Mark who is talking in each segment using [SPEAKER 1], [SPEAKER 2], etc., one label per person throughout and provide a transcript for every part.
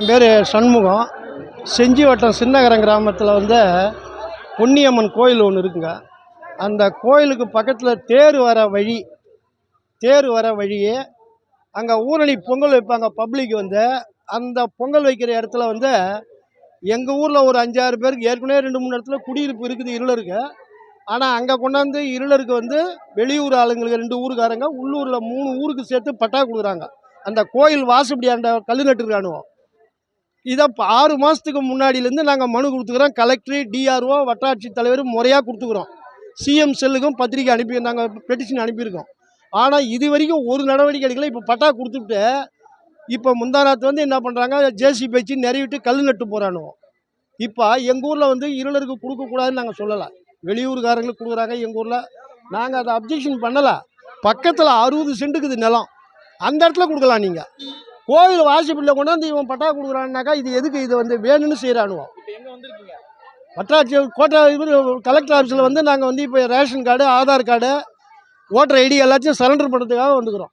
[SPEAKER 1] என் பேர் சண்முகம். செஞ்சி வட்டம் சின்னகரம் கிராமத்தில் வந்து பொன்னியம்மன் கோயில் ஒன்று இருக்குங்க. அந்த கோயிலுக்கு பக்கத்தில் தேர் வர வழி தேர் வர வழியே அங்கே ஊரணி பொங்கல் வைப்பாங்க பப்ளிக் வந்து. அந்த பொங்கல் வைக்கிற இடத்துல வந்து எங்கள் ஊரில் ஒரு அஞ்சாறு பேருக்கு ஏற்கனவே ரெண்டு மூணு இடத்துல குடியிருப்பு இருக்குது இருளருக்கு. ஆனால் அங்கே கொண்டாந்து இருளருக்கு வந்து வெளியூர் ஆளுங்களுக்கு ரெண்டு ஊருக்காரங்க உள்ளூரில் மூணு ஊருக்கு சேர்த்து பட்டா கொடுக்குறாங்க. அந்த கோயில் வாசப்படியாண்ட கல் நட்டுருக்கானுவோம் இதை இப்போ ஆறு மாதத்துக்கு முன்னாடியிலேருந்து நாங்கள் மனு கொடுத்துக்கிறோம். கலெக்டர் டிஆர்ஓ வட்டாட்சி தலைவர் முறையாக கொடுத்துக்குறோம். சிஎம் செல்லுக்கும் பத்திரிக்கை அனுப்பி நாங்கள் பெட்டிஷன் அனுப்பியிருக்கோம். ஆனால் இது வரைக்கும் ஒரு நடவடிக்கை எடுக்கல. இப்போ பட்டா கொடுத்துட்டு இப்போ முந்தானாத்து வந்து என்ன பண்ணுறாங்க ஜேசிபி வச்சு நிறைவிட்டு கல் நட்டு போகிறானுவோம் இப்போ எங்கள் ஊரில் வந்து இருளருக்கு கொடுக்கக்கூடாதுன்னு நாங்கள் சொல்லலை. வெளியூர்காரங்களுக்கு கொடுக்குறாங்க எங்கள் ஊரில். நாங்கள் அதை அப்ஜெக்ஷன் பண்ணலை. பக்கத்தில் அறுபது சென்ட்டுக்குது நிலம். அந்த இடத்துல கொடுக்கலாம் நீங்கள் கோவில் வாசிப்பில் கொண்டாந்து இவன் பட்டா கொடுக்குறான்னாக்கா இது எதுக்கு இது வந்து வேணும்னு செய்கிறானுவோம்
[SPEAKER 2] இப்போ எங்க வந்திருக்கீங்க?
[SPEAKER 1] வட்டாட்சி கோட்டை இவர் கலெக்டர் ஆஃபீஸில் வந்து நாங்கள் வந்து இப்போ ration card Aadhaar card voter ID எல்லாத்தையும் சரண்டர் பண்ணுறதுக்காக வந்துக்கிறோம்.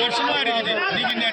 [SPEAKER 2] வருஷமா இருக்குது நீங்க